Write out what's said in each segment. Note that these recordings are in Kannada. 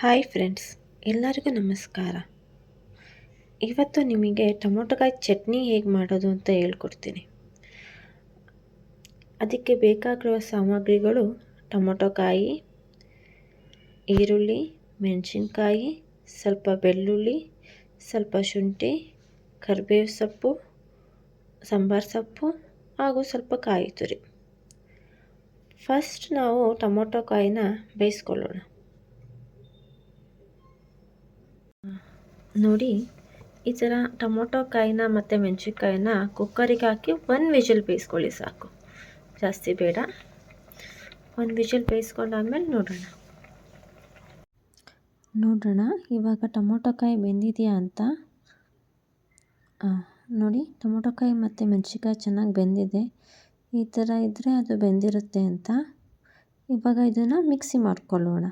ಹಾಯ್ ಫ್ರೆಂಡ್ಸ್, ಎಲ್ಲರಿಗೂ ನಮಸ್ಕಾರ. ಇವತ್ತು ನಿಮಗೆ ಟೊಮೊಟೊಕಾಯಿ ಚಟ್ನಿ ಹೇಗೆ ಮಾಡೋದು ಅಂತ ಹೇಳ್ಕೊಡ್ತೀನಿ. ಅದಕ್ಕೆ ಬೇಕಾಗಿರುವ ಸಾಮಗ್ರಿಗಳು ಟೊಮೊಟೊಕಾಯಿ, ಈರುಳ್ಳಿ, ಮೆಣಸಿನ್ಕಾಯಿ, ಸ್ವಲ್ಪ ಬೆಳ್ಳುಳ್ಳಿ, ಸ್ವಲ್ಪ ಶುಂಠಿ, ಕರಿಬೇವು ಸೊಪ್ಪು, ಸಾಂಬಾರು ಸೊಪ್ಪು ಹಾಗೂ ಸ್ವಲ್ಪ ಕಾಯಿ ತುರಿ. ಫಸ್ಟ್ ನಾವು ಟೊಮೊಟೊ ಕಾಯಿನ ಬೇಯಿಸ್ಕೊಳ್ಳೋಣ. ನೋಡಿ, ಈ ಥರ ಟೊಮೊಟೊ ಕಾಯಿನ ಮತ್ತು ಮೆಣಸಿನ್ಕಾಯಿನ ಕುಕ್ಕರಿಗೆ ಹಾಕಿ ಒಂದು ವಿಷಲ್ ಬೇಯಿಸ್ಕೊಳ್ಳಿ ಸಾಕು. ಜಾಸ್ತಿ ಬೇಡ. ಒಂದು ವಿಷಲ್ ಬೇಯಿಸ್ಕೊಂಡಾದ್ಮೇಲೆ ನೋಡೋಣ. ನೋಡೋಣ, ಇವಾಗ ಟೊಮೊಟೊ ಕಾಯಿ ಬೆಂದಿದೆಯಾ ಅಂತ. ನೋಡಿ, ಟೊಮೊಟೊ ಕಾಯಿ ಮತ್ತು ಮೆಣಸಿನ್ಕಾಯಿ ಚೆನ್ನಾಗಿ ಬೆಂದಿದೆ. ಈ ಥರ ಇದ್ದರೆ ಅದು ಬೆಂದಿರುತ್ತೆ ಅಂತ. ಇವಾಗ ಇದನ್ನು ಮಿಕ್ಸಿ ಮಾಡ್ಕೊಳ್ಳೋಣ.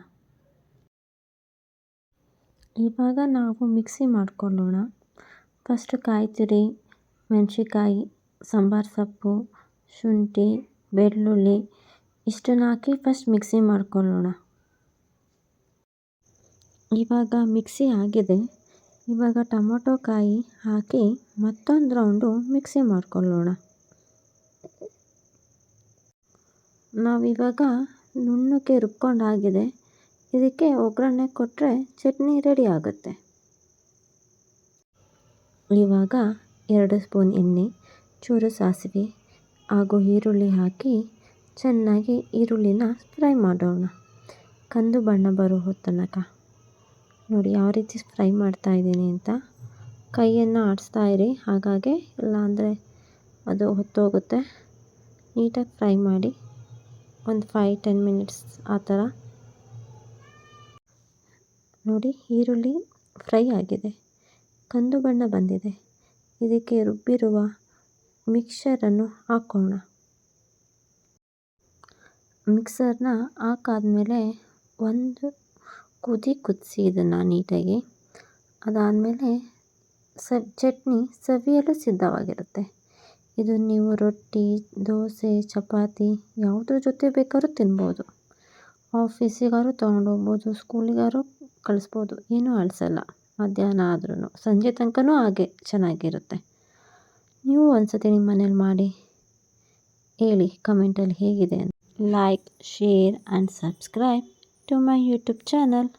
ಇವಾಗ ನಾವು ಮಿಕ್ಸಿ ಮಾಡ್ಕೊಳ್ಳೋಣ. ಫಸ್ಟ್ ಕಾಯಿ ತುರಿ ಮೆಣಸಿನ್ಕಾಯಿ, ಸಾಂಬಾರು ಸೊಪ್ಪು, ಶುಂಠಿ, ಬೆಳ್ಳುಳ್ಳಿ, ಇಷ್ಟನ್ನು ಹಾಕಿ ಫಸ್ಟ್ ಮಿಕ್ಸಿ ಮಾಡ್ಕೊಳ್ಳೋಣ. ಇವಾಗ ಮಿಕ್ಸಿ ಆಗಿದೆ. ಇವಾಗ ಟೊಮೊಟೊ ಕಾಯಿ ಹಾಕಿ ಮತ್ತೊಂದು ರೌಂಡು ಮಿಕ್ಸಿ ಮಾಡ್ಕೊಳ್ಳೋಣ. ನಾವಿವಾಗ ನುಣ್ಣಕ್ಕೆ ರುಬ್ಕೊಂಡಾಗಿದೆ. ಇದಕ್ಕೆ ಒಗ್ಗರಣೆ ಕೊಟ್ಟರೆ ಚಟ್ನಿ ರೆಡಿ ಆಗುತ್ತೆ. ಇವಾಗ ಎರಡು ಸ್ಪೂನ್ ಎಣ್ಣೆ, ಚೂರು ಸಾಸಿವೆ ಹಾಗೂ ಈರುಳ್ಳಿ ಹಾಕಿ ಚೆನ್ನಾಗಿ ಈರುಳ್ಳಿನ ಫ್ರೈ ಮಾಡೋಣ. ಕಂದು ಬಣ್ಣ ಬರೋ ತನಕ. ನೋಡಿ ಯಾವ ರೀತಿ ಫ್ರೈ ಮಾಡ್ತಾ ಇದ್ದೀನಿ ಅಂತ. ಕೈಯನ್ನು ಆಡಿಸ್ತಾ ಇರಿ. ಹಾಗಾಗಿ ಇಲ್ಲಾಂದರೆ ಅದು ಹೊತ್ತೋಗುತ್ತೆ. ನೀಟಾಗಿ ಫ್ರೈ ಮಾಡಿ ಒಂದು ಫೈ ಟೆನ್ ಮಿನಿಟ್ಸ್ ಆ ಥರ ನೋಡಿ ಈರುಳ್ಳಿ ಫ್ರೈ ಆಗಿದೆ. ಕಂದು ಬಣ್ಣ ಬಂದಿದೆ. ಇದಕ್ಕೆ ರುಬ್ಬಿರುವ ಮಿಕ್ಸರನ್ನು ಹಾಕೋಣ. ಮಿಕ್ಸರ್ನ ಹಾಕಾದ್ಮೇಲೆ ಒಂದು ಕುದಿ ಕುದಿಸಿ ಇದನ್ನು ನೀಟಾಗಿ. ಅದಾದಮೇಲೆ ಸ, ಚಟ್ನಿ ಸವಿಯಲು ಸಿದ್ಧವಾಗಿರುತ್ತೆ. ಇದು ನೀವು ರೊಟ್ಟಿ, ದೋಸೆ, ಚಪಾತಿ ಯಾವುದ್ರ ಜೊತೆ ಬೇಕಾದ್ರೂ ತಿನ್ಬೋದು. ಆಫೀಸಿಗಾದ್ರು ತೊಗೊಂಡೋಗ್ಬೋದು ಸ್ಕೂಲಿಗಾದ್ರು ಕಳಿಸ್ಬೋದು. ಏನೂ ಅಳಿಸಲ್ಲ. ಮಧ್ಯಾಹ್ನ ಆದ್ರೂ ಸಂಜೆ ತನಕನೂ ಹಾಗೆ ಚೆನ್ನಾಗಿರುತ್ತೆ. ನೀವು ಒಂದು ಸತಿ ನಿಮ್ಮ ಮನೇಲಿ ಮಾಡಿ ಹೇಳಿ ಕಮೆಂಟಲ್ಲಿ ಹೇಗಿದೆ ಅಂತ. Like, share, and subscribe to my YouTube channel.